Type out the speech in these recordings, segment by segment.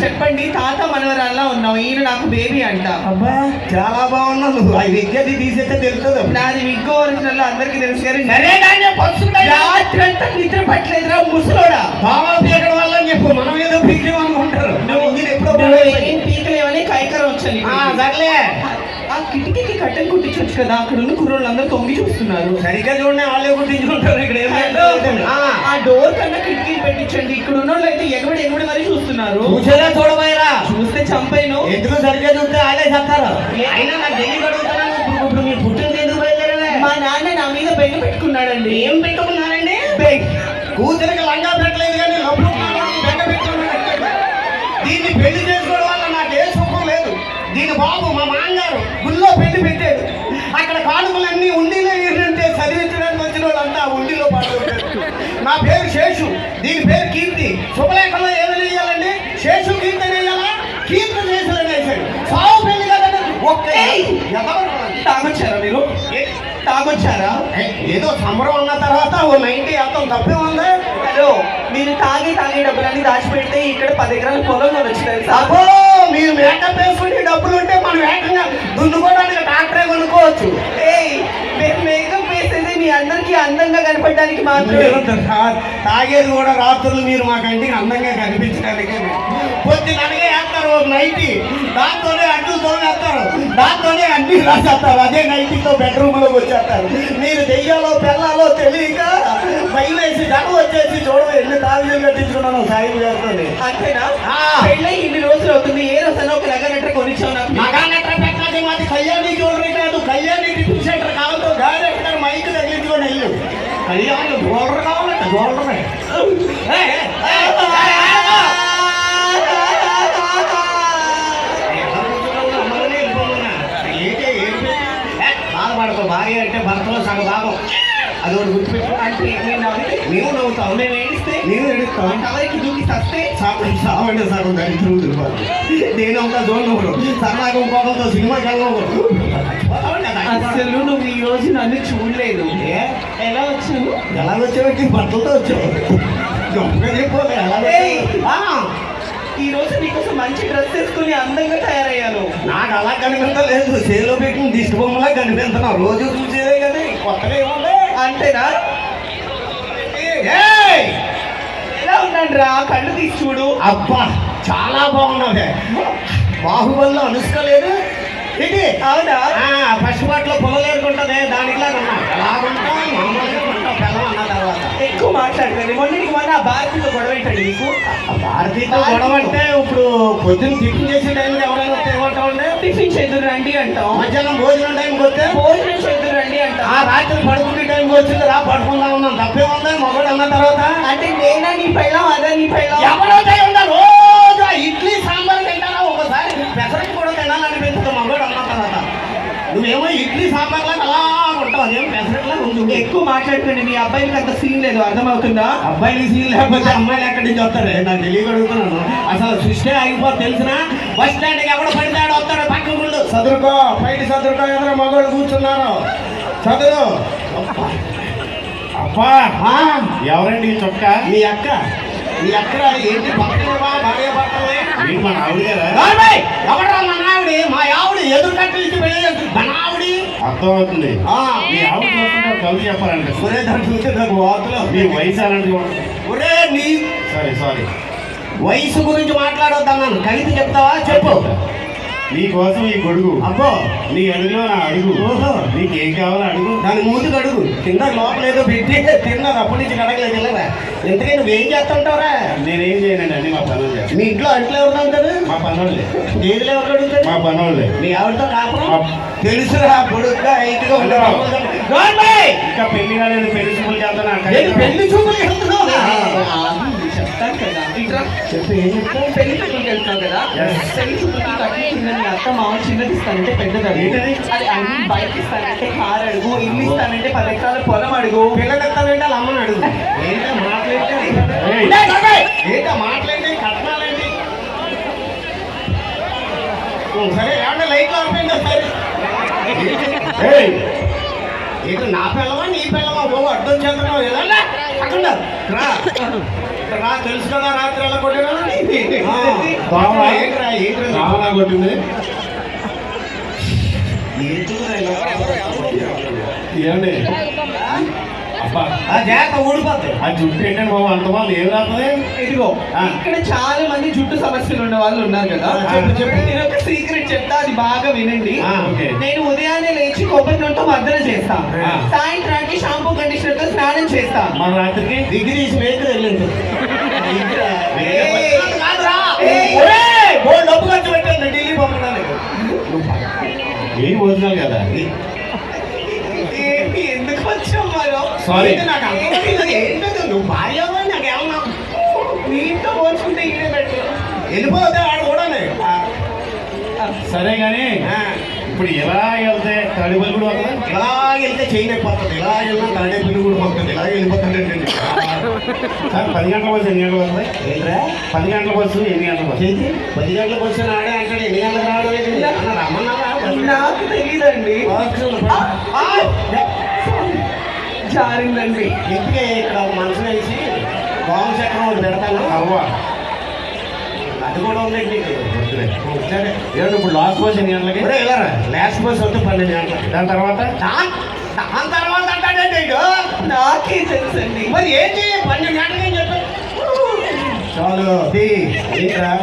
చెప్పండి తాత మనవరాల్లా ఉన్నావు ఈయన నాకు బేబీ అంట. అబ్బా. చాలా బాగున్నావు. నువ్వు ఆ విద్యది తీసేస్తే తెలుస్తుంది? నాది విగ్గో ఒరిజినల్ అందరికి తెలుసు కానీ. రాత్రి అంతా నిద్ర పట్టలేదురా ముసలోడా. పాములు పీకడం వల్ల అని చెప్పు. మనం ఏదో పీకేం అనుకుంటారు. నువ్వు ఎప్పుడో పీకలేవని కైకరం వచ్చాను ఆ, సర్లే ఆ కిటికీకి కట్టెలు కుట్టించవచ్చు కదా అక్కడ ఉన్న కుర్రోళ్ళు అందరూ తొంగి చూస్తున్నారు. సరిగ్గా చూడండి వాళ్ళే గుర్తించుకుంటారు ఇక్కడ. ఆ, డోర్ కన్నా కిటికీ పెట్టించండి. ఇక్కడ ఉన్న వాళ్ళు అయితే ఎగబడి ఎగబడి మరీ చూస్తున్నారు. కూర్చోలే చూడబోయరా చూస్తే చంపేను. ఎందుకు సరిగ్గా చూస్తే వాళ్ళే చెప్తారు. అయినా నాకు తెలియక అడుగుతున్నాను ఇప్పుడు ఇప్పుడు మీరు పుట్టింది ఎందుకు బయలుదేరలే? మా నాన్న నా మీద బెంగ పెట్టుకున్నాడండి. ఏం పెట్టుకున్నారండి? బెంగ. కూతురికి లంగా పెట్టలేదు కానీ లబ్బు బెంగ పెట్టుకున్నాడు దీన్ని పెళ్ళి చేసుకోవడం వల్ల నాకు ఏ సుఖం లేదు. దీని బాబు మా మామగారు గుళ్ళో పెళ్ళి పెట్టాడు అక్కడ కానుకలన్నీ ఉండిలో ఏంటంటే చదివించడానికి వచ్చిన వాళ్ళంతా ఉండిలో పాల్గొంటారు. నా పేరు శేషు. దీని పేరు కీర్తి. శుభలేఖలో ఏమైనా వేయాలండి శేషు కీర్తి వేయాలా? కీర్తి అని వేసాడు సావు పెళ్ళి కదండి ఎవరు? తాగొచ్చారా మీరు? తాగొచ్చారా? ఏదో సంబరం అన్న తర్వాత ఓ నైన్టీ అర్థం తప్పే ఉంది. హలో మీరు తాగి తాగే డబ్బులన్నీ దాచిపెడితే ఇక్కడ పది ఎకరాల పొలంలో వచ్చినాయి అబ్బో మీరు మేకప్ వేసుకుంటే డబ్బులు ఉంటే మనం ఏకంగా దున్నుకోవడానికి ట్రాక్టరే కొనుక్కోవచ్చు. ఏయ్, మేము మేకప్ వేసేది మీ అందరికి అందంగా కనపడడానికి మాత్రమే. తాగేది కూడా రాత్రులు మీరు మా కంటికి అందంగా కనిపించడానికి. పొద్దున అనగా వేస్తారు ఒక నైటీ దాంతోనే అడ్లు తోనేస్తారు దాంతోనే అన్ని రాసేస్తారు. అదే నైటీతో బెడ్రూమ్లోకి వచ్చేస్తారు. మీరు దెయ్యాలో పెళ్ళాలో తెలియక భయం వేసి జనం వచ్చేసి చూడవు ఎన్ని తాగులు కట్టించుకున్నాను సాయి గారితో అంతేనా. పెళ్ళై ఇన్ని రోజులు అవుతుంది ఏ రోజైనా ఒక నగనట్ర కొనిచ్చావు నాకు మగానట్ర పెట్టాలి మాది కళ్యాణి జ్యువెలరీ కాదు కళ్యాణి టిఫిన్ సెంటర్ కావాలంటే గాడి ఎక్కడ మైక్ తగిలించుకొని వెళ్ళు కళ్యాణి జ్యువెలరీ కావాలంట జ్యువెలరీ భార్య అంటే భర్తలో సగ భాగం అది ఒకటి గుర్తుపెట్టు అంటే నేను నవ్వితే మేము నవ్వుతాం మేము ఏడిస్తే నేను ఎడుస్తాం కవరికి దూకి సస్తే సావండి సావండి సగం దరిద్రులు తిరుపతి నేను ఒక జోన్నప్పుడు సరదాగం కోపంతో సినిమాకి వెళ్ళకూడదు అసలు నువ్వు ఈ రోజు నన్ను చూడలేదు? ఎలా వచ్చావు? ఎలా వచ్చావు? బట్టలతో వచ్చావు. ఈ రోజు నీకోసం మంచి డ్రెస్ వేసుకుని అందంగా తయారయ్యాను. నాకు అలా కనిపించలేదు. చేలో పెట్టిన దిష్టి బొమ్మలా కనిపిస్తున్నావు. రోజు చూసేదే కదా కొత్తగా ఏముంది? అంతేనా! ఎలా ఉన్నాను రా కళ్ళు తీసి చూడు. అబ్బా చాలా బాగున్నావే. బాహుబలిలో అనుష్క లేదు. ఇది అవునా? ఫస్ట్ పాటలో పొలలేరుకుంటుంది దానికిలా ఉన్నా ఎలాగుంటా మామూలుగా ఉంటావు పిల్లలు అన్న తర్వాత ఎక్కువ మాట్లాడుతుంది మొన్నటికి మొన్న ఆ భారతితో గొడవ ఏంటండి నీకు? ఆ భారతీయతో గొడవ అంటే ఇప్పుడు పొద్దున్న టిఫిన్ చేసే టైంకి ఎవరైనా అంటే టిఫిన్ చేదురు రండి అంటాం. మధ్యాహ్నం భోజనం టైంకి వస్తే? భోజనం చేదురు రండి ఆ అంటాం రాత్రి పడుకునే టైంకి వచ్చింది రా పడుకుందాం ఉన్నాం తప్పే ఉంది మగవాడు అన్న తర్వాత? అంటే నేనా నీ పెళ్ళం అదా నీ పెళ్ళం ఎవరైతే ఎక్కువ మాట్లాడుకోండి. మీ అబ్బాయికి అంత సీన్ లేదు. అర్థమవుతుందా? అబ్బాయిలు సీన్ లేకపోతే అమ్మాయిలు ఎక్కడి నుంచి వస్తారు? నాకు తెలియక అడుగుతున్నాను. అసలు సృష్టి ఆగిపోతే తెలిసిన? బస్ స్టాండ్కి ఎవడ పడితే వస్తాడు? పక్క ముందు చదువుకో బయట చదువుకో ఎదురు మగవాళ్ళు కూర్చున్నారు. చదువు అబ్బా. ఎవరండి చొక్క? మీ అక్క. మీ అక్క ఏంటి? భర్తలేవా భార్య భర్తలే మన ఆవిడ ఎవరా మా ఆవిడి? మా ఆవిడ ఎదురు కట్టి ఇచ్చి పెళ్ళి చేస్తుంది. మన ఆవిడి అర్థం అవుతుంది ఆ, మీ ఆవిడ కవిత చెప్పాలండి ఒరే దాంట్లో చూస్తే నాకు వార్తలు మీ వయసు అలాంటిది ఒరే నీ సరే సారీ. వయసు గురించి మాట్లాడొద్దన్నాను. కవిత చెప్తావా? చెప్పు. నీకోసం ఈ గొడుగు. అబ్బో. నీ అడుగులో నా అడుగు. ఓహో. నీకేం కావాలో అడుగు. దాని మూతికి అడుగు కింద లోపల ఏదో పెట్టి తిన్నారు అప్పటి నుంచి కడగలేదు వెళ్ళరా ఇంతకీ నువ్వేం చేస్తుంటావురా? నేనేం చేయనండి అన్ని మా పనులు చేస్తాను మీ ఇంట్లో అంట్లో ఎవరు ఉంటారు? మా పనులే. ఏదిలో ఎవరు అడుగుతారు? మా పనులే. మీ ఆవిడతో కాపురం? తెలుసురా పొడుగ్గా హైట్గా. గవర్నమెంట్! ఇంకా పెళ్ళి కాలేదు పెళ్ళి చూపులు చేస్తాను పెళ్ళి చూపులు వెళ్తున్నావా? చెప్తాను కదా ఇట్రా చెప్పు పెళ్ళి చూపులకు వెళ్తున్నావు కదా పెళ్ళి చూపులకి కట్టిన కింద అత్త మామ చిన్నది ఇస్తానంటే పెద్దది అడుగు అది అన్ని బైక్ ఇస్తానంటే కార్ అడుగు ఇల్లు ఇస్తానంటే పది ఎకరాల పొలం అడుగు పిల్లలు ఎత్తాలంటే అమ్మని అడుగు ఏంటో మాట్లాడితే ఏంటో మాట్లాడితే కట్నాలేంటి సరే ఏమన్నా లైట్లు ఆరిపోయిందా సరే ఏదో నా పిల్లవా నీ పిల్లవా బాబు అడ్డం చేస్తున్నావు ఎలా అక్కడ రా రా తెలుసు కదా రాత్రి ఎలా రావణ కొట్టింది. అబ్బా ఆ జాత ఊడిపోతాయి. ఆ జుట్టు ఏంటండి బాబు? అంత వాళ్ళు ఏం రాస్తుంది ఇదిగో ఆ. ఇక్కడ చాలా మంది జుట్టు సమస్యలు ఉన్న వాళ్ళు ఉన్నారు కదా. నేను ఒక సీక్రెట్ చెప్తా అది బాగా వినండి. నేను ఉదయాన్నే లేచి కొబ్బరి నూనెతో మర్దన చేస్తా. సాయంత్రానికి షాంపూ కండిషనర్తో స్నానం చేస్తా. మన రాత్రికి? డిగ్రీ వెళ్ళింది బోల్డ్ డబ్బు ఖర్చు పెట్టండి ఢిల్లీ పంపడానికి. ఏం ఒరిజినల్ కదా. ఏంటి నాకు అర్థమైంది. ఏంటది? నువ్వు భార్య నాకు పోల్చుకుంటే ఈడే వెళ్ళిపోతే ఆడు కూడా సరే కానీ ఇప్పుడు ఎలా వెళ్తే తడిబల్ కూడా వస్తుందా ఇలా వెళ్తే చెయ్యి అయిపోతుంది ఇలా వెళ్ళినా తడే పిల్లి కూడా పోతుంది. ఇలా వెళ్ళిపోతుంది సార్ పది గంటల బస్సు ఎన్ని గంటలు వస్తుంది? ఏంట్రా? పది గంటల బస్సు ఎన్ని గంటల బస్సు చేతి పది గంటలకు వచ్చిన ఆడే అంటాడు. ఎన్ని గంటలకు రావడం ఏంటి? అన్న రమ్మన్నావా? నాకు తెలియదండి. జారిందండి ఎందుకే ఇక్కడ మనసు వేసి బాగు చక్రం ఒకటి పెడతాను. అవ్వా. అది కూడా ఉందండి. సరే. ఏమంటే ఇప్పుడు లాస్ట్ బస్ ఎన్ని గంటలకి? ఒరే, ఇలా రా. లాస్ట్ బస్ వస్తే పన్నెండు గంటలకి. దాని తర్వాత? దాని తర్వాత అంటాడంటే ఇడు. నాకే తెలుసండి. మరి ఏంటి? పన్నెండు గంటలకి అని చెప్పి చాలు.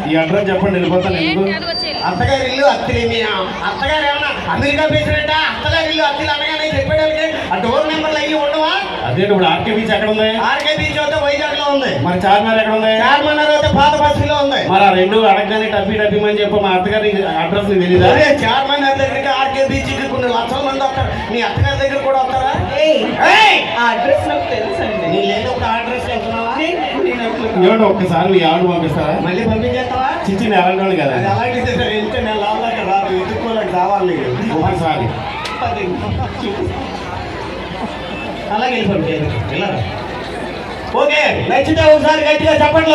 ఈ అడ్రస్ చెప్పండి వెళ్ళిపోతాను అత్తగారి ఇల్లు అత్తిలేమి అత్తగారు ఏమన్నా అమెరికా పేసినట్ట అత్తగారి ఇల్లు అత్తిలు అనగానే చెప్పేదానికి ఆ డోర్ నెంబర్లు అయ్యి ఉండవా? అదే ఇప్పుడు ఆర్కే బీచ్ ఎక్కడ ఉంది? ఆర్కే బీచ్ అయితే వైజాగ్లో ఉంది. మరి చార్మినార్ ఎక్కడ ఉంది? చార్మన్నర్ అయితే పాత బస్సులో ఉంది. మరి ఆ రెండు అడగగానే టప్పి టప్పిమని చెప్పి మా అత్తగారి అడ్రస్ నీకు తెలీదా? అదే చార్మన్నర్ దగ్గరికి ఆర్కే బీచ్కి కొన్ని లక్షల మంది వస్తారు. మీ అత్తగారి దగ్గర కూడా వస్తారా? ఏయ్, ఏయ్! ఆ అడ్రస్ నాకు తెలుసండి. నీ లేని ఒక అడ్రస్ వెళ్తున్నావా ఏమంటే ఒక్కసారి మీ ఆవిడ పంపిస్తారా? మళ్ళీ పంపించేస్తావా? చిచ్చి వాళ్ళు కదా. వెళ్తే నేను లాభాక రాదు ఎత్తుకోలేక రావాలి ఒకసారి. అలాగే వెళ్ళి పంపించాను ఓకే నచ్చితే ఒకసారి గట్టిగా చెప్పండి